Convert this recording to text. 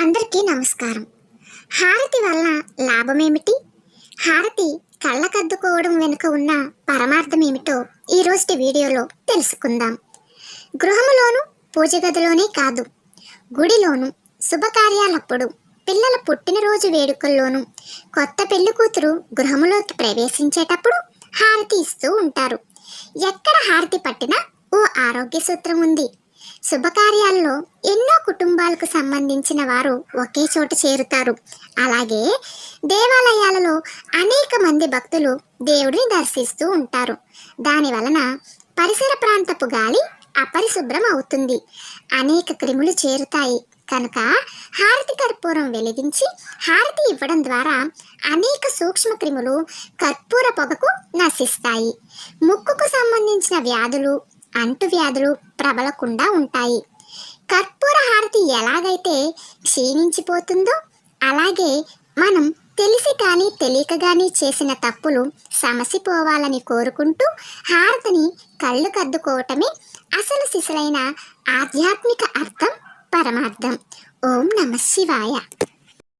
అందరికీ నమస్కారం. హారతి వల్ల లాభమేమిటి? హారతి కళ్ళకద్దుకోవడం వెనుక ఉన్న పరమార్థం ఏమిటో ఈ వీడియోలో తెలుసుకుందాం. గృహములోను పూజ గదిలోనే కాదు గుడిలోను శుభకార్యాలప్పుడు పిల్లల పుట్టినరోజు వేడుకల్లోనూ కొత్త పెళ్ళి కూతురు గృహములోకి ప్రవేశించేటప్పుడు హారతి ఇస్తూ ఉంటారు. ఎక్కడ హారతి పట్టినా ఓ ఆరోగ్య సూత్రం ఉంది. శుభకార్యాల్లో ఎన్నో కుటుంబాలకు సంబంధించిన వారు ఒకే చోట చేరుతారు. అలాగే దేవాలయాలలో అనేక మంది భక్తులు దేవుడిని దర్శిస్తూ ఉంటారు. దాని వలన పరిసర ప్రాంతపు గాలి అపరిశుభ్రం అవుతుంది. అనేక క్రిములు చేరుతాయి. కనుక హారతి కర్పూరం వెలిగించి హారతి ఇవ్వడం ద్వారా అనేక సూక్ష్మ క్రిములు కర్పూర పొగకు నశిస్తాయి. ముక్కుకు సంబంధించిన వ్యాధులు అంటువ్యాధులు ప్రబలకుండా ఉంటాయి. కర్పూర హారతి ఎలాగైతే క్షీణించిపోతుందో అలాగే మనం తెలిసి కానీ తెలియక కానీ చేసిన తప్పులు సమసిపోవాలని కోరుకుంటూ హారతిని కళ్ళు కద్దుకోవటమే అసలు సిసలైన ఆధ్యాత్మిక అర్థం పరమార్థం. ఓం నమ శివాయ.